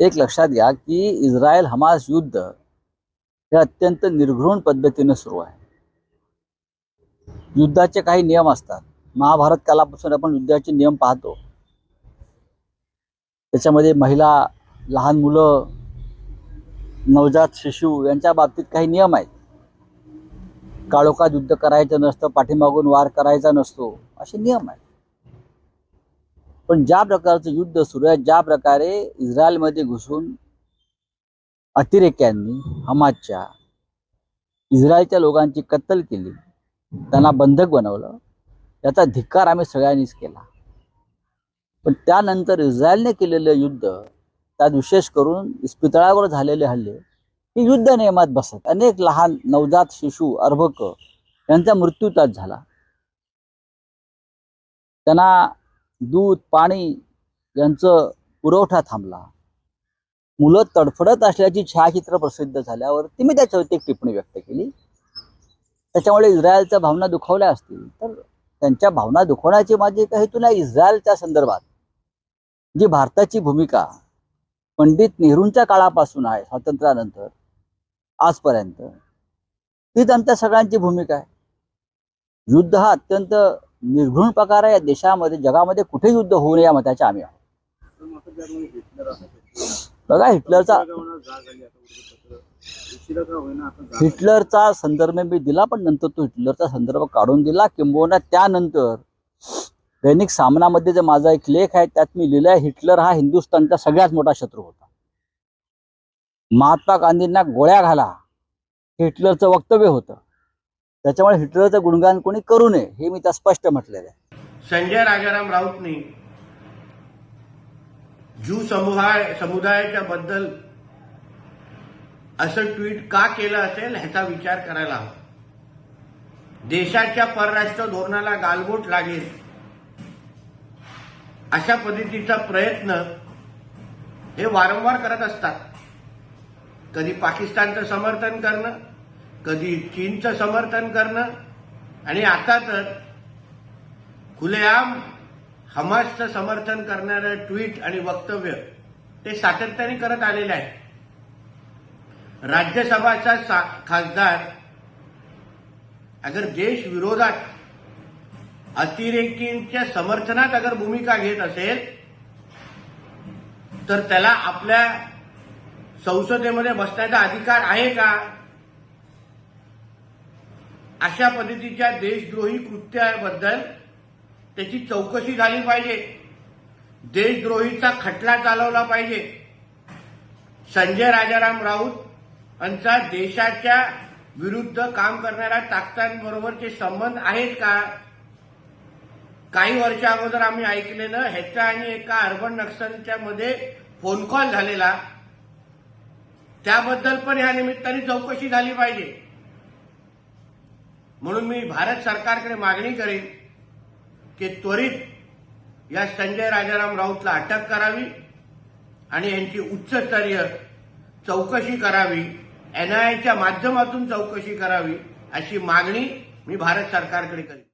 एक लक्षात घ्या की इस्रायल हमास युद्ध हे अत्यंत निर्घृण पद्धतीने सुरू आहे. युद्धाचे काही नियम असतात. महाभारत कालापासून आपण युद्धाचे नियम पाहतो. त्याच्यामध्ये महिला लहान मुलं नवजात शिशु यांच्या बाबतीत काही नियम आहेत. काळोखात युद्ध करायचं नसतं पाठीमागून वार करायचा नसतो असे नियम आहेत. पण ज्या प्रकारचं युद्ध सुरू आहे ज्या प्रकारे इस्रायलमध्ये घुसून अतिरेक्यांनी हमासच्या इस्रायलच्या लोकांची कत्तल केली त्यांना बंधक बनवलं याचा धिक्कार आम्ही सगळ्यांनीच केला. पण त्यानंतर इस्रायलने केलेलं युद्ध त्यात विशेष करून इस्पितळावर झालेले हल्ले हे युद्ध नियमात बसत अनेक लहान नवजात शिशु अर्भक यांचा मृत्यू त्यात झाला. त्यांना दूध पाणी यांचं पुरवठा थांबला. मुलं तडफडत असल्याची छायाचित्र प्रसिद्ध झाल्यावरती मी त्याच्यावरती एक टिप्पणी व्यक्त केली. त्याच्यामुळे इस्रायलच्या भावना दुखावल्या असतील. तर त्यांच्या भावना दुखवण्याची माझी एक हेतू नाही. इस्रायलच्या संदर्भात जी भारताची भूमिका पंडित नेहरूंच्या काळापासून आहे स्वातंत्र्यानंतर आजपर्यंत तीच आमच्या सगळ्यांची भूमिका आहे. युद्ध हा अत्यंत निर्घृण प्रकार आहे या देशामध्ये जगामध्ये कुठे युद्ध होऊ नये या मताचे आम्ही आहोत. बघा हिटलरचा हिटलरचा संदर्भ मी दिला पण नंतर तो हिटलरचा संदर्भ काढून दिला किंबहुना त्यानंतर दैनिक सामनामध्ये जे माझा एक लेख आहे त्यात मी लिहिलंय हिटलर हा हिंदुस्थानचा सगळ्यात मोठा शत्रू होता. महात्मा गांधींना गोळ्या घाला हिटलरचं वक्तव्य होतं. त्याच्यामुळे हिटलरचं गुणगान कोणी करू नये हे मी त्या स्पष्ट म्हटलेलं आहे. संजय राजाराम राऊतनी ज्यू समुदाय समुदायाच्या बद्दल असं ट्विट का केलं असेल ह्याचा विचार करायला हवा. देशाच्या परराष्ट्र धोरणाला गालबोट लागेल अशा पद्धतीचा प्रयत्न हे वारंवार करत असतात. कधी पाकिस्तानचं समर्थन करणं कधी चीनचं समर्थन करणं? आणि आता तर खुलेआम हमासचं समर्थन करणारं ट्विट आणि वक्तव्य ते सातत्याने करत आलेले आहे राज्यसभाचा खासदार अगर देश विरोधात अतिरेकींच्या समर्थनात अगर भूमिका घेत असेल तर त्याला आपल्या संसदेमध्ये बसण्याचा अधिकार आहे का? अशा पद्धतीच्या देशद्रोही कृत्याबद्दल त्याची चौकशी झाली पाहिजे. देशद्रोहीचा खटला चालवला पाहिजे. संजय राजाराम राऊत यांचा देशाच्या विरुद्ध काम करणाऱ्या ताकदांबरोबरचे संबंध आहेत का? काही वर्ष अगोदर आम्ही ऐकलेलं ह्याचा आणि एका अर्बन नक्षलच्या मध्ये फोन कॉल झालेला. त्याबद्दल पण ह्या निमित्ताने चौकशी झाली पाहिजे. म्हणून मी भारत सरकारकडे मागणी करेन की त्वरित या संजय राजाराम राऊतला अटक करावी आणि यांची उच्चस्तरीय चौकशी करावी एनआयएच्या माध्यमातून चौकशी करावी अशी मागणी मी भारत सरकारकडे करेन.